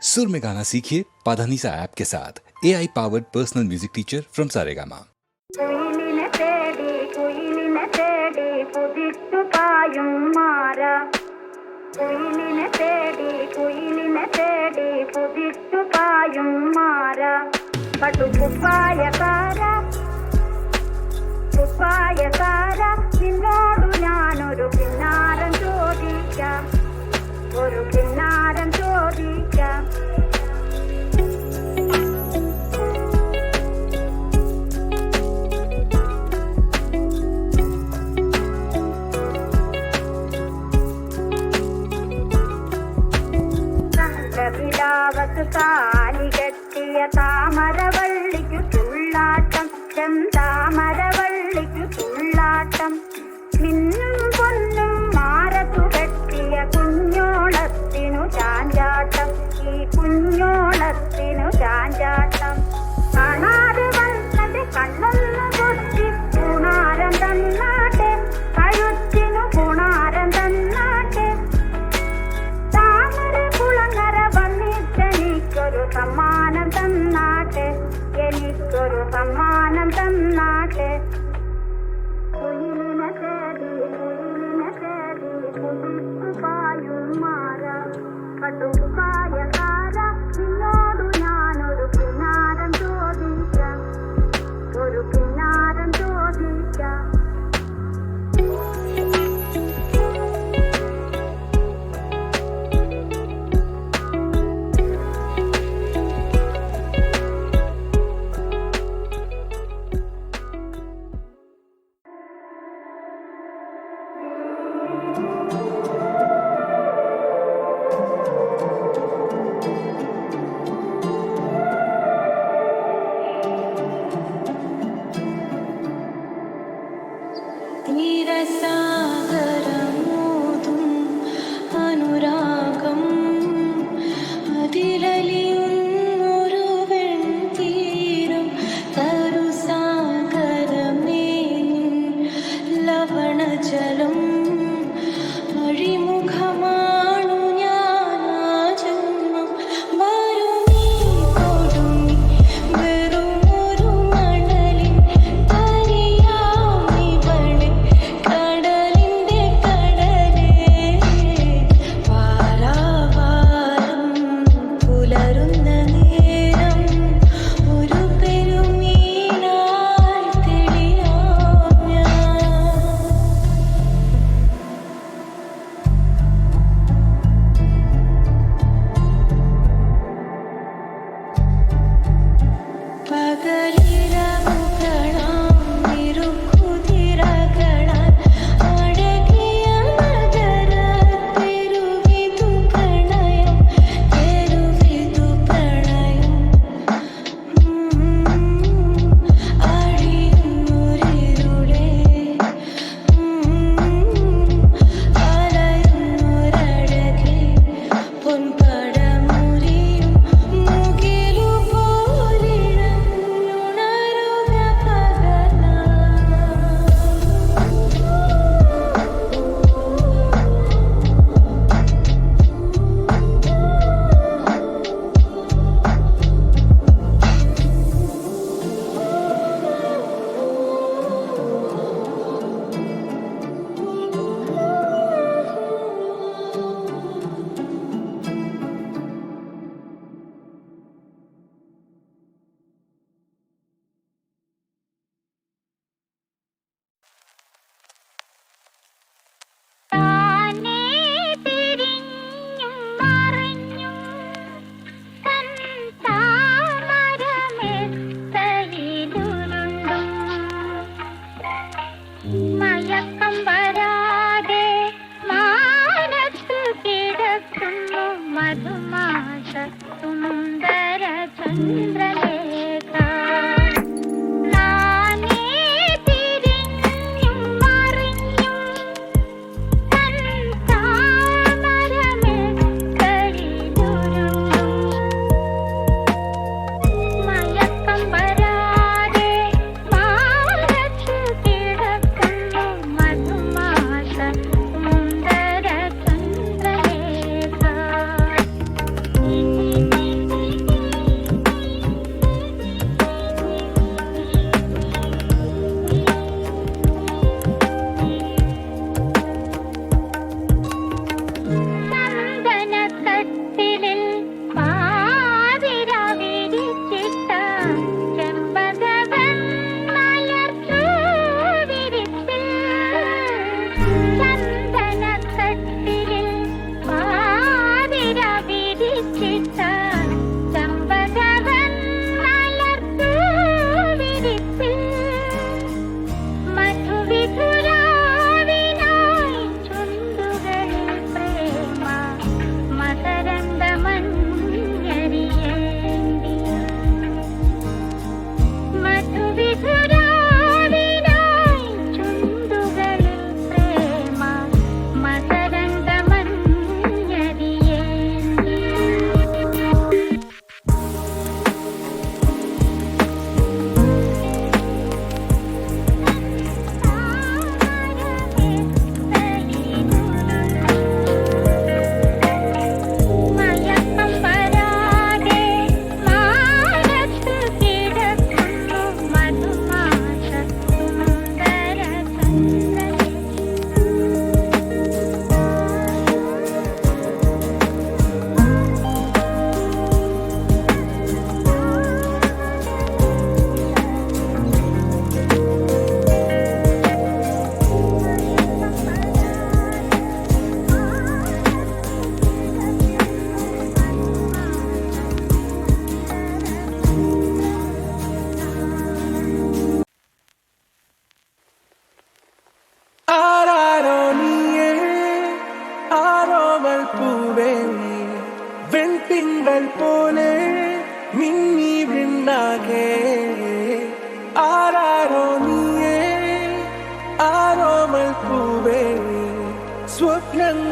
सुर में गाना सीखिए पाधानीसा ऐप के साथ A I powered personal music teacher from Saregama കുയിലിനെ തേടി കുയിലിനെ തേടി പുതിട്ടു പായും മാറ പട്ടുപ്പായക്കാര കുപ്പായക്കാര നിന്നോടു ഞാനൊരു പിന്നാരം ചോദിക്കാം ഒരു താലികെത്തിയ താമരവൾ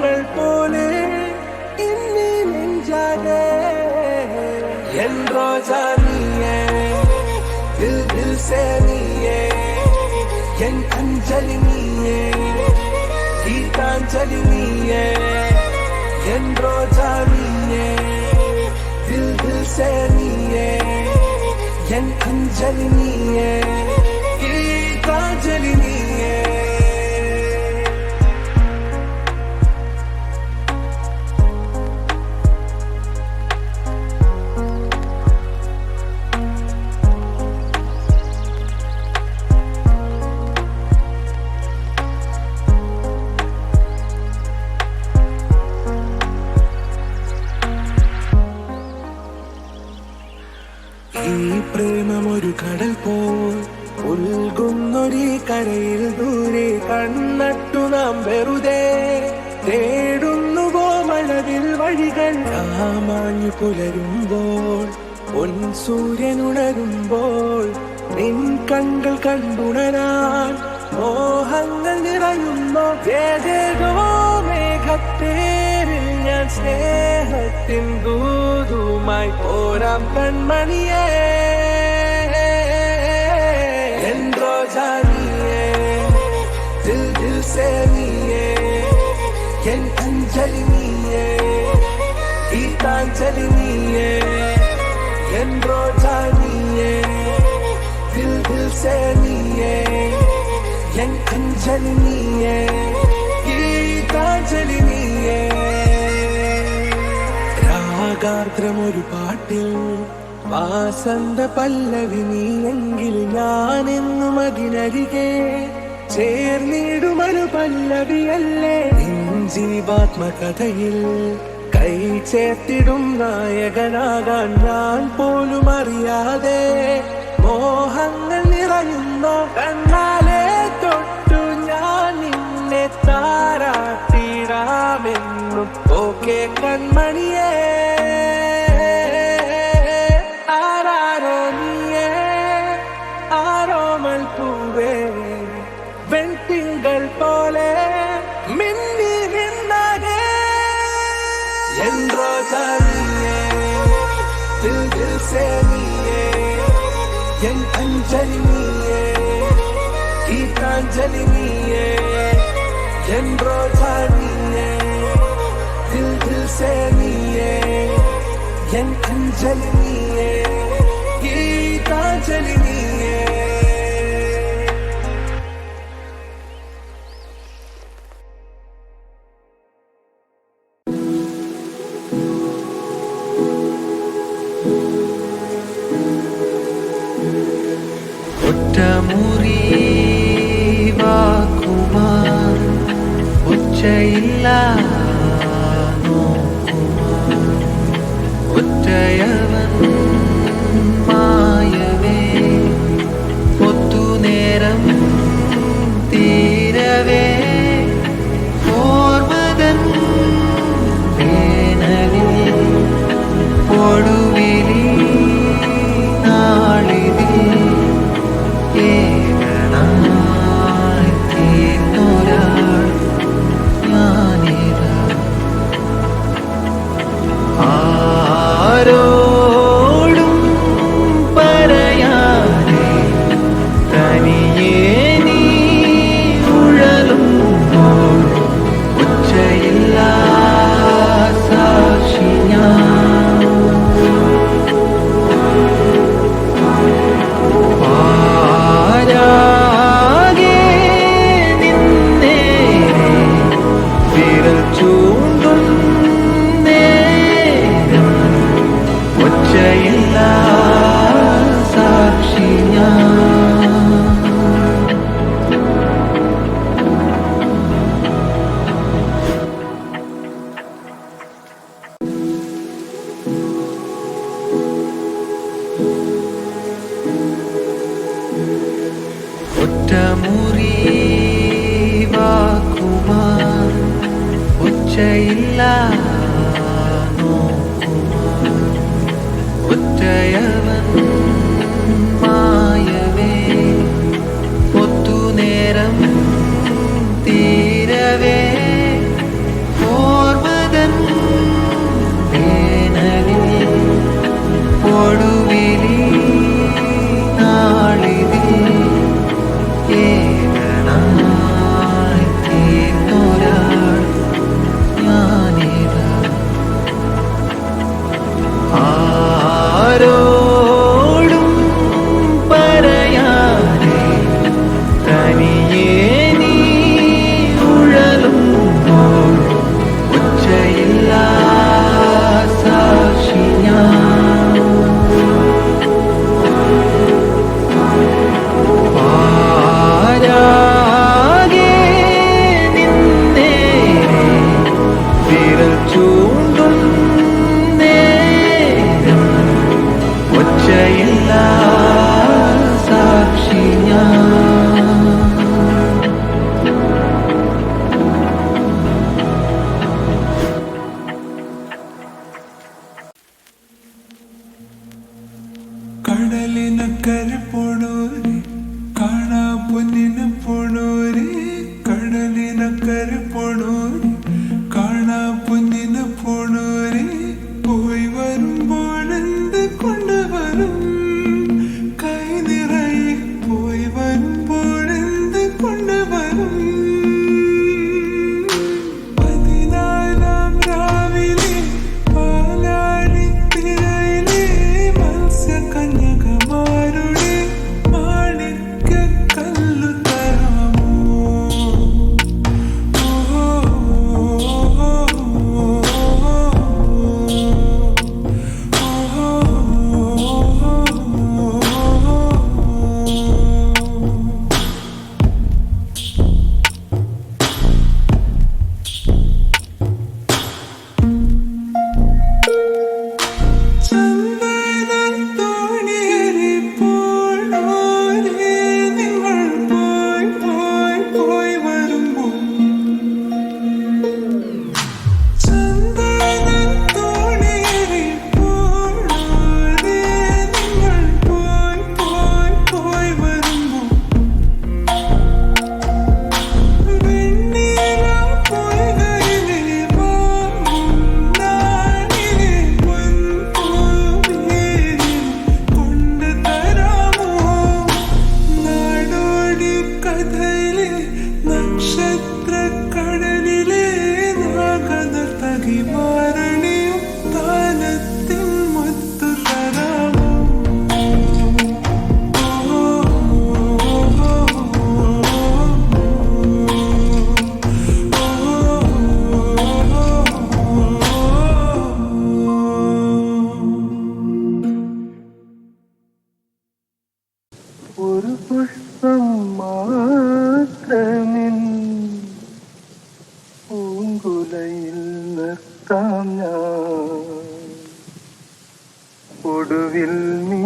கண்கள் போலே இன்னி நெஞ்சாதே என் ரோஜா நீயே தில் தில் சே நீயே என் அஞ்சலி நீயே கீதாஞ்சலி நீயே. என் ரோஜா நீயே தில் என் அஞ்சலி நீயே. പോരാം കൺമണിയേ ജാനിയേ ദിൽ ദിൽ സേ നീയേ എൻ അഞ്ജലി നീയേ ഗീതാഞ്ജലി നീയേ എൻ റോജാ നീയേ ദിൽ ദിൽ സേ നീയേ എൻ അഞ്ജലി നീയേ ഗീതാഞ്ജലി നീയേ. രാഗാർദ്രമൊരു പാട്ടിൽ വാസന്ത പല്ലവി നീയെങ്കിൽ ഞാനെന്നും അതിനരികെ ചേർന്നിടുമൊരു പല്ലവിയല്ലേ? ജീവാത്മകഥയിൽ കൈ ചേർത്തിടും നായകനാകാൻ ഞാൻ പോലും അറിയാതെ മോഹങ്ങൾ നിറയുന്ന. കണ്ണാലെ തൊട്ടു ഞാൻ നിന്നെ താരാട്ടിടാമെന്നും. ഓക്കെ കൺമണിയേ. എൻ അഞ്ജലി നീയേ ഗീതാഞ്ജലി നീയേ ഒറ്റമുറി വാക്കുമാർ ഒച്ചയില്ല ಜಯವನ್ನು ഒടുവിൽ നീ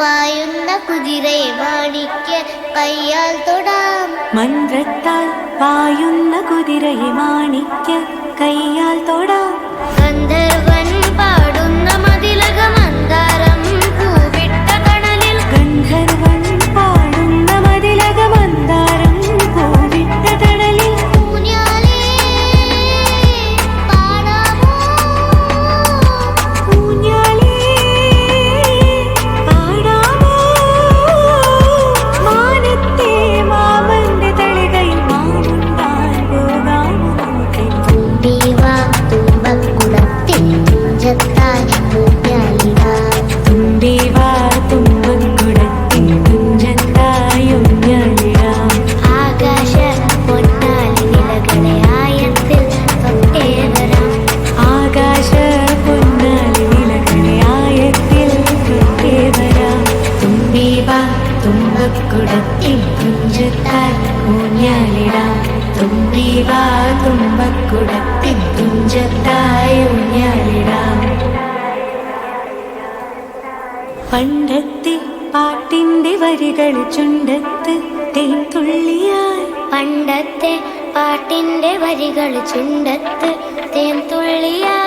പായുന്ന കുതിരയെ മാണിക്ക് കയ്യാൽ തൊടാം. മന്ത്രത്താൽ പായുന്ന കുതിരയെ മാണിക്ക് കയ്യാൽ തൊടാം. പണ്ടത്തെ പാട്ടിന്റെ വരികൾ ചുണ്ടത്ത് തേൻതുള്ളിയായി.